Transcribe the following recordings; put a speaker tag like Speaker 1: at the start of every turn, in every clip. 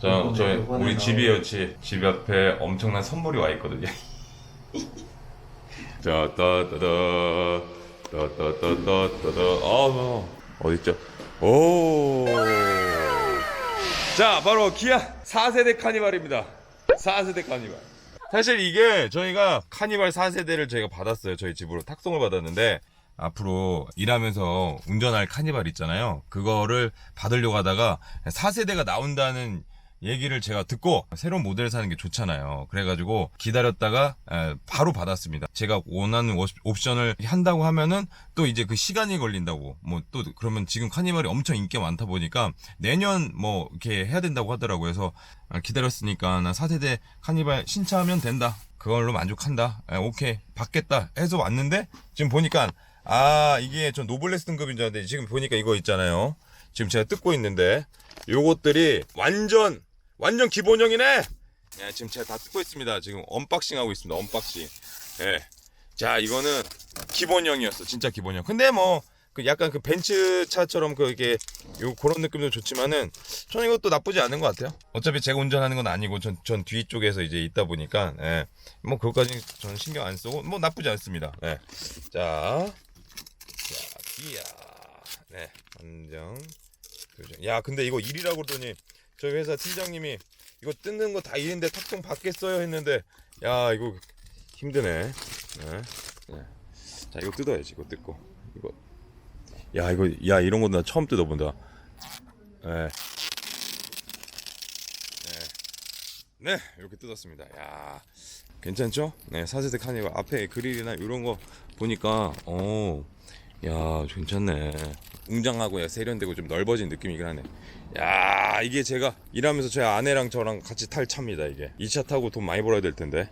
Speaker 1: 저, 저 우리 집이에요 집. 집 옆에 엄청난 선물이 와 있거든요. 자, 따따다, 따따따따따다. 아, 뭐. 어딨죠? 오. 자, 바로 기아 4세대 카니발입니다. 4세대 카니발. 사실 이게 저희가 카니발 4세대를 저희가 받았어요. 저희 집으로 탁송을 받았는데 앞으로 일하면서 운전할 카니발 있잖아요. 그거를 받으려고 하다가 4세대가 나온다는 얘기를 제가 듣고 새로운 모델을 사는 게 좋잖아요. 그래가지고 기다렸다가 에, 바로 받았습니다. 제가 원하는 옵- 옵션을 한다고 하면은 또 이제 그 시간이 걸린다고 뭐 또 그러면 지금 카니발이 엄청 인기가 많다 보니까 내년 뭐 이렇게 해야 된다고 하더라고요. 그래서 아, 기다렸으니까 나 4세대 카니발 신차하면 된다. 그걸로 만족한다. 에, 오케이 받겠다 해서 왔는데 지금 보니까 아 이게 전 노블레스 등급인 줄 알았는데 지금 보니까 이거 있잖아요. 지금 제가 뜯고 있는데 요것들이 완전 완전 기본형이네. 예, 지금 제가 다 뜯고 있습니다. 지금 언박싱 하고 있습니다. 언박싱. 예. 자, 이거는 기본형이었어. 진짜 기본형. 근데 뭐, 그 약간 그 벤츠 차처럼 그 이게 요 그런 느낌도 좋지만은 저는 이것도 나쁘지 않은 것 같아요. 어차피 제가 운전하는 건 아니고 전, 전 뒤쪽에서 이제 있다 보니까 예. 뭐 그것까지 저는 신경 안 쓰고 뭐 나쁘지 않습니다. 예. 자, 자, 기아. 네, 안정. 야, 근데 이거 일이라고 그러더니 저희 회사 팀장님이 이거 뜯는 거 다 일인데 탁송 받겠어요 했는데 야 이거 힘드네. 네. 네. 자 이거 뜯어야지 이거 뜯고 이거 야 이거 야 이런 거나 처음 뜯어본다. 네. 네. 네 이렇게 뜯었습니다. 야 괜찮죠? 네 4세대 카니발 앞에 그릴이나 이런 거 보니까 어. 야 괜찮네. 웅장하고 야, 세련되고 좀 넓어진 느낌이긴 하네. 야 이게 제가 일하면서 제 아내랑 저랑 같이 탈 차입니다 이게. 이 차 타고 돈 많이 벌어야 될 텐데.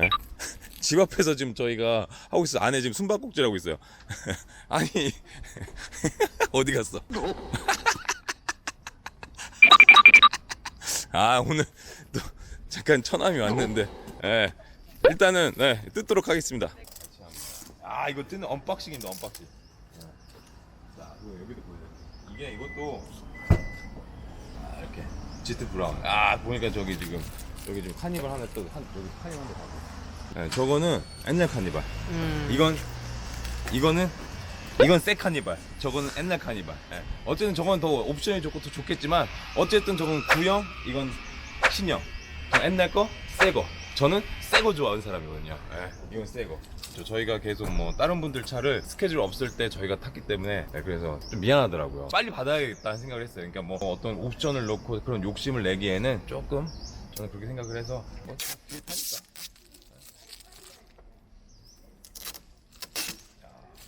Speaker 1: 예? 집 앞에서 지금 저희가 하고 있어 아내 지금 숨바꼭질 하고 있어요. 아니 어디 갔어? 아 오늘 또 잠깐 처남이 왔는데 예. 일단은 네 뜯도록 하겠습니다. 아 이거 뜯는 언박싱입니다 언박싱 자 이거 여기도 보여요. 이게 이것도 아 이렇게 지트 브라운. 아 보니까 저기 지금 여기 지금 카니발 하나 또 한, 여기 카니발 하나 가고 네, 저거는 옛날 카니발. 이건 이거는 이건 새 카니발. 저거는 옛날 카니발. 예. 어쨌든 저건 더 옵션이 좋고 더 좋겠지만 어쨌든 저건 구형 이건 신형. 저 옛날 거새거 저는 새거 좋아하는 사람이거든요 예. 이건 새거 저희가 계속 뭐 다른 분들 차를 스케줄 없을 때 저희가 탔기 때문에 예, 그래서 좀 미안하더라고요 빨리 받아야겠다는 생각을 했어요 그러니까 뭐 어떤 옵션을 넣고 그런 욕심을 내기에는 조금 저는 그렇게 생각을 해서 뭐 뒤에 타니까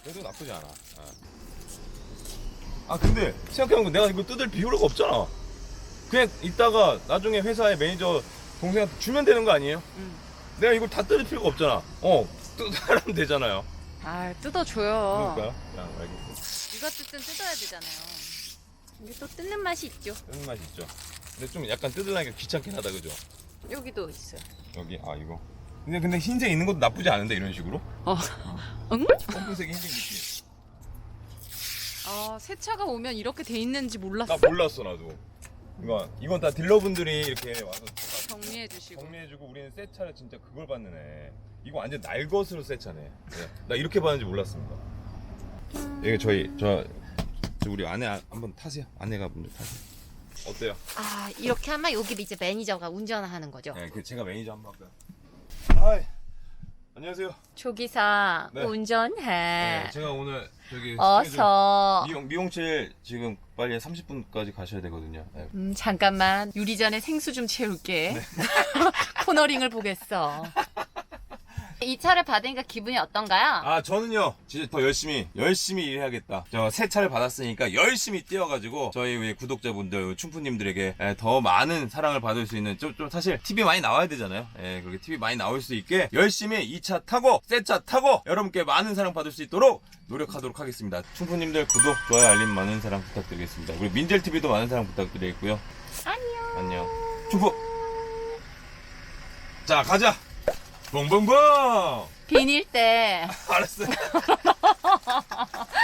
Speaker 1: 그래도 나쁘지 않아. 아, 아, 근데 생각해보면 내가 이거 뜯을 필요가 없잖아. 그냥 이따가 나중에 회사의 매니저 동생한테 주면 되는 거 아니에요?
Speaker 2: 응.
Speaker 1: 내가 이걸 다 뜯을 필요가 없잖아. 어, 뜯으면 되잖아요.
Speaker 2: 아 뜯어줘요.
Speaker 1: 그럴까요? 야, 알겠어.
Speaker 2: 누가 뜯든 뜯어야 되잖아요. 이게 또 뜯는 맛이 있죠.
Speaker 1: 뜯는 맛이 있죠. 근데 좀 약간 뜯으려니까 귀찮긴 하다, 그죠?
Speaker 2: 여기도 있어요.
Speaker 1: 여기, 아, 이거. 근데, 근데 흰색 있는 것도 나쁘지 않은데, 이런 식으로?
Speaker 2: 어, 응?
Speaker 1: 검은색에 흰색 느낌.
Speaker 2: 아, 새 차가 오면 이렇게 돼 있는지 몰랐어.
Speaker 1: 나 몰랐어, 나도. 이건, 이건 다 딜러분들이 이렇게 와서
Speaker 2: 정리해 주시고.
Speaker 1: 정리해주고 우리는 새 차를 진짜 그걸 받는 애. 이거 완전 날 것으로 새 차네. 네. 나 이렇게 받는지 몰랐습니다. 이게 저희 저, 저 우리 아내 아- 한번 타세요. 아내가 먼저 타세요. 어때요?
Speaker 3: 아 이렇게 하면 여기 이제 매니저가 운전하는 거죠.
Speaker 1: 네, 그 제가 매니저 한번 할까요? 아, 안녕하세요.
Speaker 3: 조기사
Speaker 1: 네.
Speaker 3: 운전해.
Speaker 1: 네, 제가 오늘 저기
Speaker 3: 어서.
Speaker 1: 미용 미용실 지금 빨리 30분까지 가셔야 되거든요. 네.
Speaker 3: 음, 잠깐만 유리잔에 생수 좀 채울게. 코너링을 보겠어. 이 차를 받으니까 기분이 어떤가요?
Speaker 1: 아 저는요 진짜 더 열심히 열심히 일해야겠다. 저 새 차를 받았으니까 열심히 뛰어가지고 저희 우리 구독자분들 춘푸님들에게 에, 더 많은 사랑을 받을 수 있는 좀, 좀 사실 TV 많이 나와야 되잖아요. 예, 그렇게 TV 많이 나올 수 있게 열심히 이 차 타고 새 차 타고 여러분께 많은 사랑 받을 수 있도록 노력하도록 하겠습니다. 춘푸님들 구독 좋아요 알림 많은 사랑 부탁드리겠습니다. 우리 민젤TV도 많은 사랑 부탁드리겠고요.
Speaker 3: 안녕.
Speaker 1: 안녕. 춘푸 자 가자 봉봉봉
Speaker 3: 비닐 때.
Speaker 1: 알았어